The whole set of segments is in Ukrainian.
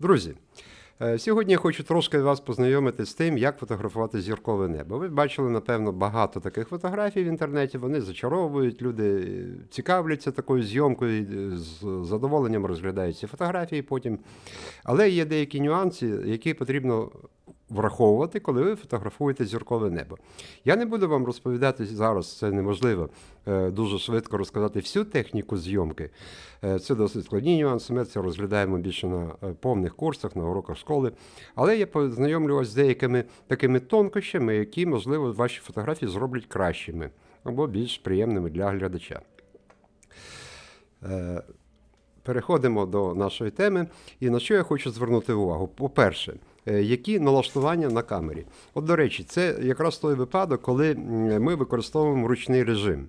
Друзі, е, сьогодні я хочу трошки вас познайомити з тим, як фотографувати зіркове небо. Ви бачили, напевно, багато таких фотографій в інтернеті. Вони зачаровують, люди е, цікавляться такою зйомкою, е, з задоволенням розглядають ці фотографії потім. Але є деякі нюанси, які потрібно враховувати, коли ви фотографуєте зіркове небо. Я не буду вам розповідати зараз, це неможливо е, дуже швидко розказати всю техніку зйомки. Е, Це досить складні нюанси. Ми це розглядаємо більше на е, повних курсах, на уроках школи. Але я познайомлю вас з деякими такими тонкощами, які, можливо, ваші фотографії зроблять кращими або більш приємними для глядача. Переходимо до нашої теми. І на що я хочу звернути увагу? По-перше, які налаштування на камері. От, до речі, це якраз той випадок, коли ми використовуємо ручний режим.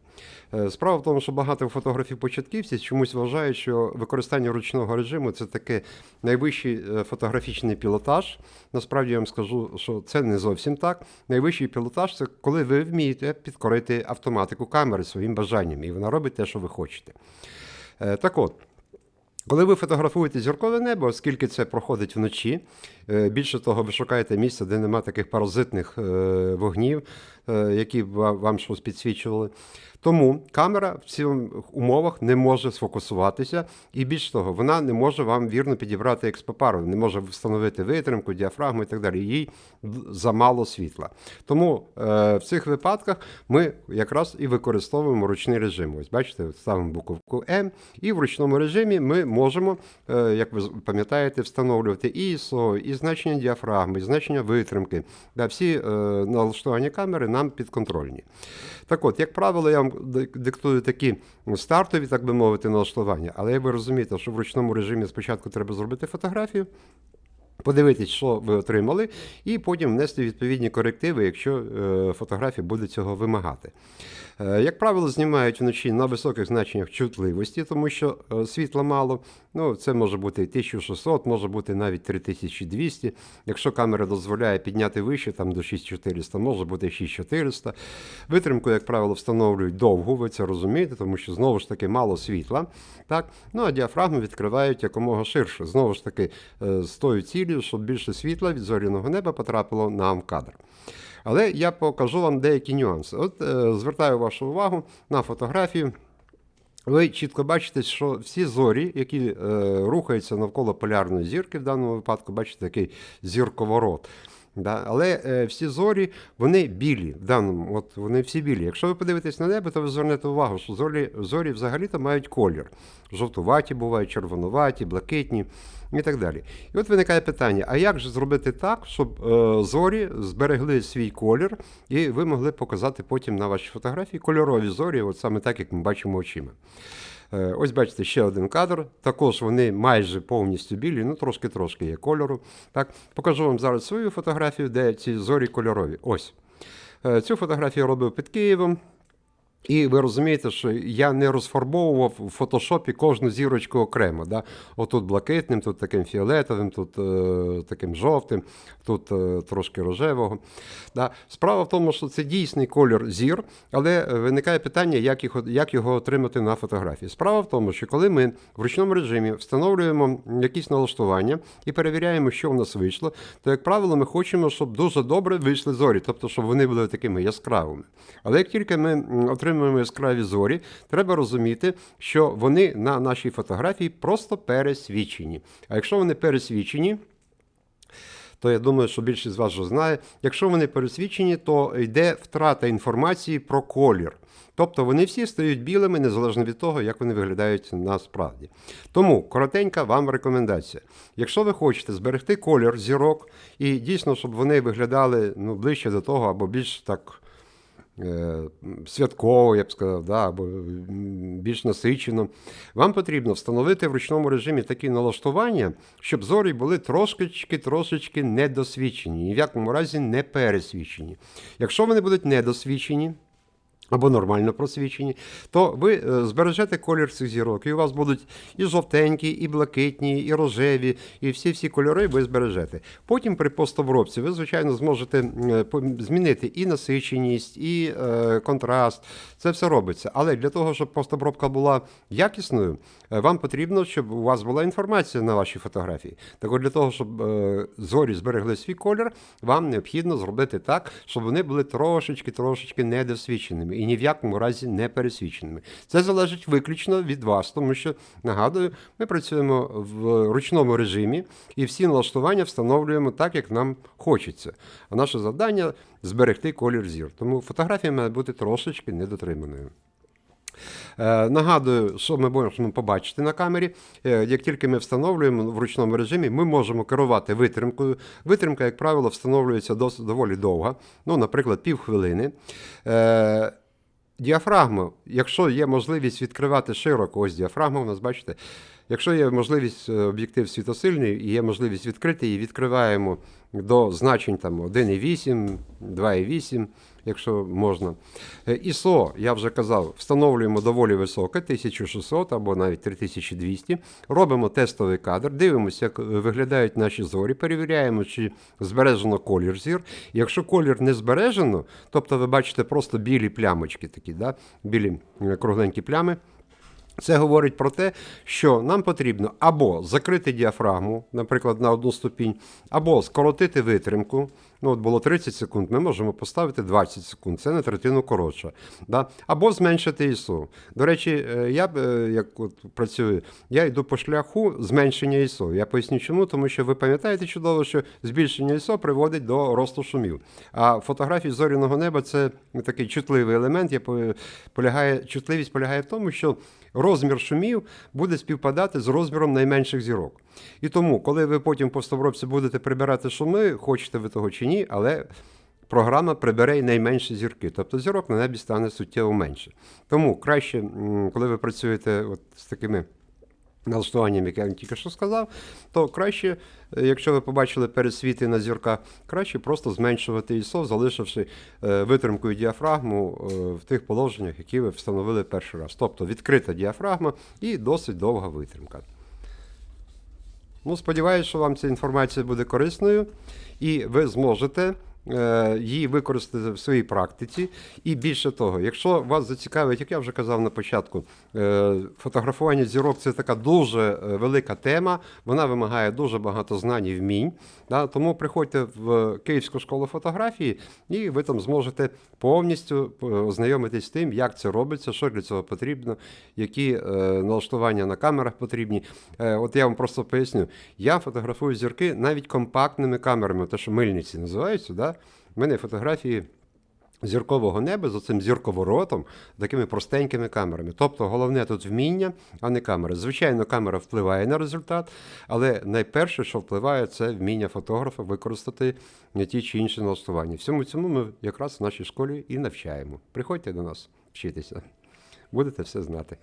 Е, Справа в тому, що багато фотографів-початківців чомусь вважають, що використання ручного режиму це таке найвищий е, фотографічний пілотаж. Насправді я вам скажу, що це не зовсім так. Найвищий пілотаж це коли ви вмієте підкорити автоматику камери своїм бажанням, і вона робить те, що ви хочете. Е, Так от. Коли ви фотографуєте зіркове небо, оскільки це проходить вночі, е, більше того, ви шукаєте місце, де нема таких паразитних е, вогнів, е, які вам щось підсвічували. Тому камера в цих умовах не може сфокусуватися, і більш того, вона не може вам вірно підібрати експопару, не може встановити витримку, діафрагму і так далі. Їй замало світла. Тому е, в цих випадках ми якраз і використовуємо ручний режим. Ось бачите, ставимо буковку М, і в ручному режимі ми можемо, е, як ви пам'ятаєте, встановлювати ISO, і значення діафрагми, значення витримки. Да, всі е, налаштування камери нам підконтрольні. Так от, як правило, я вам диктую такі стартові, так би мовити, налаштування, але ви розумієте, що в ручному режимі спочатку треба зробити фотографію. Подивитись, що ви отримали, і потім внести відповідні корективи, якщо е, фотографія буде цього вимагати. Е, як правило, знімають вночі на високих значеннях чутливості, тому що е, світла мало. Ну, це може бути 1600, може бути навіть 3200. Якщо камера дозволяє підняти вище, там до 6400, може бути 6400. Витримку, як правило, встановлюють довгу, ви це розумієте, тому що знову ж таки мало світла. Так? Ну а діафрагму відкривають якомога ширше. Знову ж таки, з тою цілею, щоб більше світла від зоряного неба потрапило нам в кадр. Але я покажу вам деякі нюанси. От е, звертаю вашу увагу на фотографію. Ви чітко бачите, що всі зорі, які е, рухаються навколо полярної зірки, в даному випадку, бачите, такий зірковорот. Да? Але е, всі зорі вони білі. В даному, от вони всі білі. Якщо ви подивитесь на небо, то ви звернете увагу, що зорі, зорі взагалі-то мають колір. Жовтуваті бувають, червонуваті, блакитні і так далі. І от виникає питання: а як же зробити так, щоб е, зорі зберегли свій колір, і ви могли показати потім на вашій фотографії кольорові зорі, от саме так, як ми бачимо очима. Е, Ось бачите, ще один кадр. Також вони майже повністю білі, ну трошки-трошки є кольору. Так, покажу вам зараз свою фотографію, де ці зорі кольорові. Ось. Е, Цю фотографію робив під Києвом. І ви розумієте, що я не розфарбовував в фотошопі кожну зірочку окремо. Да? Отут блакитним, тут таким фіолетовим, тут е, таким жовтим, тут е, трошки рожевого. Да? Справа в тому, що це дійсний колір зір, але виникає питання, як, їх, як його отримати на фотографії. Справа в тому, що коли ми в ручному режимі встановлюємо якісь налаштування і перевіряємо, що в нас вийшло, то, як правило, ми хочемо, щоб дуже добре вийшли зорі, тобто, щоб вони були такими яскравими. Але як тільки ми м, отримуємо яскраві зорі, треба розуміти, що вони на нашій фотографії просто пересвічені. А якщо вони пересвічені, то я думаю, що більшість з вас вже знає. Якщо вони пересвідчені, то йде втрата інформації про колір. Тобто вони всі стають білими, незалежно від того, як вони виглядають насправді. Тому коротенька вам рекомендація. Якщо ви хочете зберегти колір зірок і дійсно, щоб вони виглядали ну, ближче до того, або більш так святково, я б сказав, да, або більш насичено. Вам потрібно встановити в ручному режимі такі налаштування, щоб зорі були трошечки трошечки недосвідчені, ні в якому разі не пересвідчені. Якщо вони будуть недосвідчені, або нормально просвічені, то ви е, збережете колір цих зірок, і у вас будуть і жовтенькі, і блакитні, і рожеві, і всі-всі кольори ви збережете. Потім при постобробці ви, звичайно, зможете е, змінити і насиченість, і е, контраст. Це все робиться. Але для того, щоб постобробка була якісною, вам потрібно, щоб у вас була інформація на вашій фотографії. Так от для того, щоб зорі зберегли свій колір, вам необхідно зробити так, щоб вони були трошечки-трошечки недосвідченими і ні в якому разі не пересвіченими. Це залежить виключно від вас, тому що нагадую, ми працюємо в ручному режимі і всі налаштування встановлюємо так, як нам хочеться. А наше завдання зберегти колір зір. Тому фотографія має бути трошечки недотриманою. Е, Нагадую, що ми можемо побачити на камері. Е, Як тільки ми встановлюємо в ручному режимі, ми можемо керувати витримкою. Витримка, як правило, встановлюється досить доволі довго, ну, наприклад, півхвилини. Діафрагма, якщо є можливість відкривати широко, ось діафрагма у нас, бачите, якщо є можливість е, об'єктив світосильний і є можливість відкрити її, відкриваємо до значень там 1,8, 2,8, якщо можна. Е, ISO, я вже казав, встановлюємо доволі високе, 1600 або навіть 3200. Робимо тестовий кадр, дивимося, як е, виглядають наші зорі, перевіряємо, чи збережено колір зір. Якщо колір не збережено, тобто ви бачите просто білі плямочки такі, да? білі е, кругленькі плями. Це говорить про те, що нам потрібно або закрити діафрагму, наприклад, на одну ступінь, або скоротити витримку. Ну, от було 30 секунд, ми можемо поставити 20 секунд, це на третину коротше. Да? Або зменшити ISO. До речі, е, я е, як от працюю, я йду по шляху зменшення ISO. Я поясню чому, тому що ви пам'ятаєте чудово, що збільшення ISO приводить до росту шумів. А фотографії зоряного неба це такий чутливий елемент. Я полягає, чутливість полягає в тому, що розмір шумів буде співпадати з розміром найменших зірок. І тому, коли ви потім по стовробці будете прибирати шуми, хочете ви того чи ні, але програма прибере й найменші зірки. Тобто зірок на небі стане суттєво менше. Тому краще, коли ви працюєте от з такими налаштуванням, яке я тільки що сказав, то краще, е, якщо ви побачили пересвіти на зірках, краще просто зменшувати ISO, залишивши е, витримку і діафрагму е, в тих положеннях, які ви встановили перший раз. Тобто відкрита діафрагма і досить довга витримка. Ну, сподіваюся, що вам ця інформація буде корисною, і ви зможете її використати в своїй практиці. І більше того, якщо вас зацікавить, як я вже казав на початку, е, фотографування зірок це така дуже е, велика тема, вона вимагає дуже багато знань і вмінь. Тому приходьте в Київську школу фотографії, і ви там зможете повністю е, ознайомитись з тим, як це робиться, що для цього потрібно, які е, налаштування на камерах потрібні. Е, от я вам просто поясню. Я фотографую зірки навіть компактними камерами, те, що мильниці називаються. Да? У мене фотографії зіркового неба з оцим зірковоротом, такими простенькими камерами. Тобто головне тут вміння, а не камера. Звичайно, камера впливає на результат, але найперше, що впливає, це вміння фотографа використати ті чи інші налаштування. Всьому цьому ми якраз в нашій школі і навчаємо. Приходьте до нас, вчитися. Будете все знати.